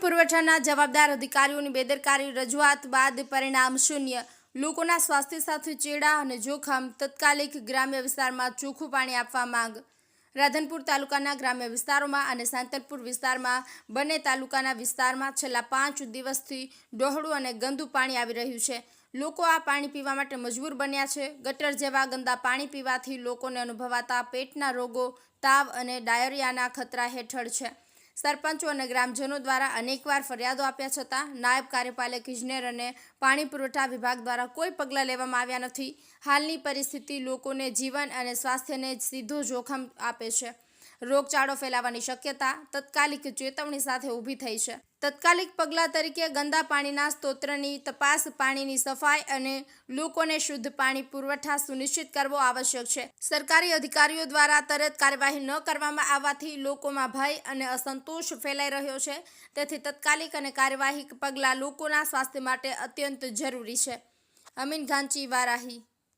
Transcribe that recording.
પુરવઠાના જવાબદાર અધિકારીઓની બેદરકારી રજૂઆત બાદ પરિણામ શૂન્ય. લોકોના સ્વાસ્થ્ય સાથે ચેડા અને જોખમ તત્કાલિક ગ્રામ્ય વિસ્તારમાં ચોખ્ખું પાણી આપવા માંગ. રાધનપુર તાલુકાના ગ્રામ્ય વિસ્તારોમાં અને સાંતલપુર વિસ્તારમાં બંને તાલુકાના વિસ્તારમાં છેલ્લા પાંચ દિવસથી ડોહળું અને ગંદુ પાણી આવી રહ્યું છે. લોકો આ પાણી પીવા માટે મજબૂર બન્યા છે. ગટર જેવા ગંદા પાણી પીવાથી લોકોને અનુભવાતા પેટના રોગો, તાવ અને ડાયરિયાના ખતરા હેઠળ છે. સરપંચો અને ગ્રામજનો દ્વારા અનેકવાર ફરિયાદો આપ્યા છતાં નાયબ કાર્યપાલક ઇજનેર અને પાણી પુરવઠા વિભાગ દ્વારા કોઈ પગલાં લેવામાં આવ્યા નથી. હાલની પરિસ્થિતિ લોકોને જીવન અને સ્વાસ્થ્યને સીધો જોખમ આપે છે. રોગચાળો ફેલાવાની શક્યતા તત્કાલિક ચેતવણી સાથે ઊભી થઈ છે. તત્કાલિક પગલાં તરીકે ગંદા પાણીના સ્ત્રોતની તપાસ, પાણીની સફાઈ અને લોકોને શુદ્ધ પાણી પુરવઠા સુનિશ્ચિત કરવો આવશ્યક છે. સરકારી અધિકારીઓ દ્વારા તરત કાર્યવાહી ન કરવામાં આવવાથી લોકોમાં ભય અને અસંતોષ ફેલાઈ રહ્યો છે. તેથી તત્કાલિક અને કાર્યવાહી પગલાં લોકોના સ્વાસ્થ્ય માટે અત્યંત જરૂરી છે. અમીન ઘાંચી વારાહી.